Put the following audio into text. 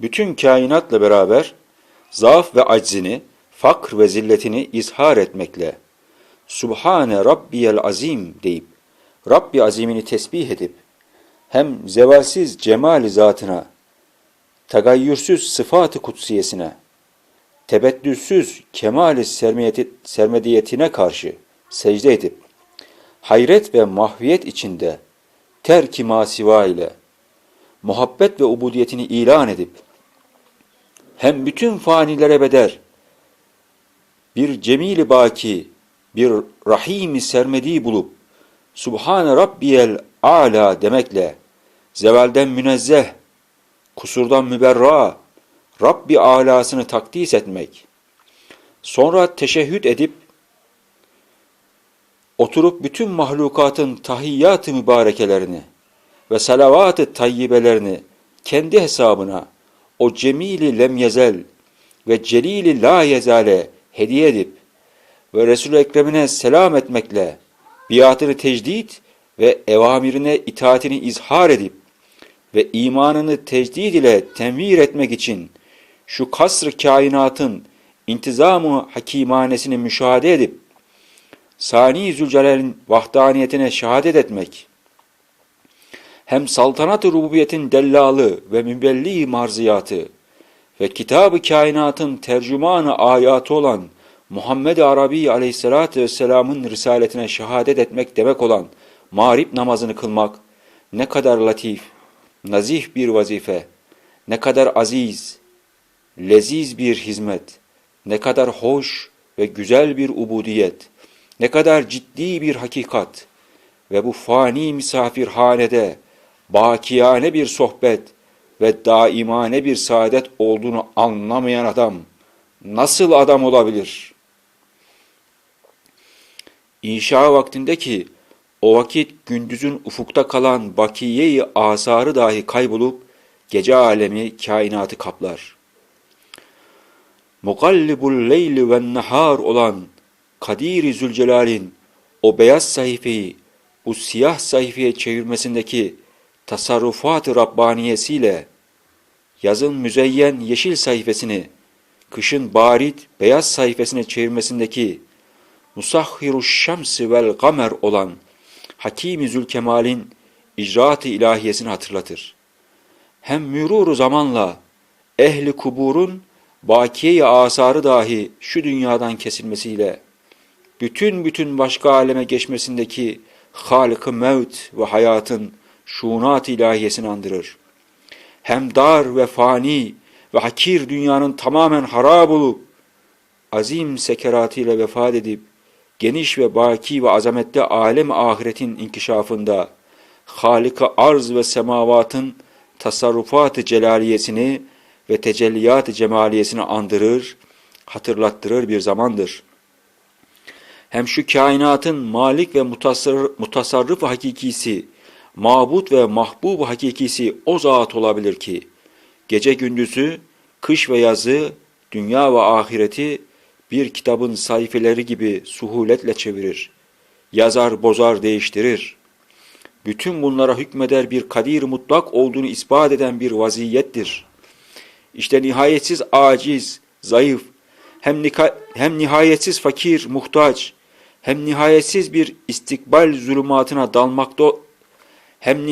bütün kainatla beraber zaaf ve aczini, fakr ve zilletini izhar etmekle, Subhane Rabbiyel Azim deyip, Rabbi azimini tesbih edip, hem zevalsiz cemali zatına, tagayyürsüz sıfatı kutsiyesine, tebeddülsüz kemali sermediyetine karşı secde edip, hayret ve mahviyet içinde terk-i masiva ile muhabbet ve ubudiyetini ilan edip, hem bütün fanilere beder, bir cemili baki, bir rahimi sermedi bulup, Subhane Rabbiyel Ala demekle, zevalden münezzeh, kusurdan müberra, Rabbi alasını takdis etmek, sonra teşehhüd edip, oturup bütün mahlukatın tahiyyat-ı mübarekelerini ve salavat-ı tayyibelerini kendi hesabına o cemili lem ve celili la yezale hediye edip ve Resul-i Ekrem'ine selam etmekle biatını tecdit ve evamirine itaatini izhar edip ve imanını tecdid ile temvir etmek için şu kasr kainatın intizamı hakimanesini müşahede edip Sani Zülcelal'in vahdaniyetine şehadet etmek, hem saltanat-ı rububiyetin dellalı ve mübelli marziyatı ve kitab-ı kainatın tercümanı ayatı olan Muhammed Arabi aleyhissalatü vesselamın risaletine şehadet etmek demek olan mağrib namazını kılmak ne kadar latif, nazih bir vazife, ne kadar aziz, leziz bir hizmet, ne kadar hoş ve güzel bir ubudiyet, ne kadar ciddi bir hakikat ve bu fani misafirhanede bakiyane bir sohbet ve daimane bir saadet olduğunu anlamayan adam nasıl adam olabilir? İnşa vaktindeki o vakit gündüzün ufukta kalan bakiyeyi asarı dahi kaybolup gece alemi kainatı kaplar. Mukallibul leyli ve nahar olan Kadir-i Zülcelal'in o beyaz sayfayı bu siyah sayfaya çevirmesindeki tasarrufat-ı Rabbaniyesiyle yazın müzeyyen yeşil sayfasını, kışın barit beyaz sayfasını çevirmesindeki musahhiru şemsi vel kamer olan Hakim-i Zülkemal'in icraat-ı ilahiyesini hatırlatır. Hem müruru zamanla ehli kuburun bakiye-i asarı dahi şu dünyadan kesilmesiyle bütün bütün başka aleme geçmesindeki halık-ı mevt ve hayatın şunat ilahiyesini andırır. Hem dar ve fani ve hakir dünyanın tamamen harap olup, azim sekeratıyla vefat edip, geniş ve baki ve azamette alem ahiretin inkişafında, Halik-ı arz ve semavatın tasarrufat-ı celaliyesini ve tecelliyat-ı cemaliyesini andırır, hatırlattırır bir zamandır.'' hem şu kainatın malik ve mutasarrıf hakikisi, mabut ve mahbub hakikisi o zat olabilir ki, gece gündüzü, kış ve yazı, dünya ve ahireti bir kitabın sayfeleri gibi suhuletle çevirir. Yazar, bozar, değiştirir. Bütün bunlara hükmeder bir kadir mutlak olduğunu ispat eden bir vaziyettir. İşte nihayetsiz aciz, zayıf, hem, hem nihayetsiz fakir, muhtaç, hem nihayetsiz bir istikbal zulümatına dalmakta hem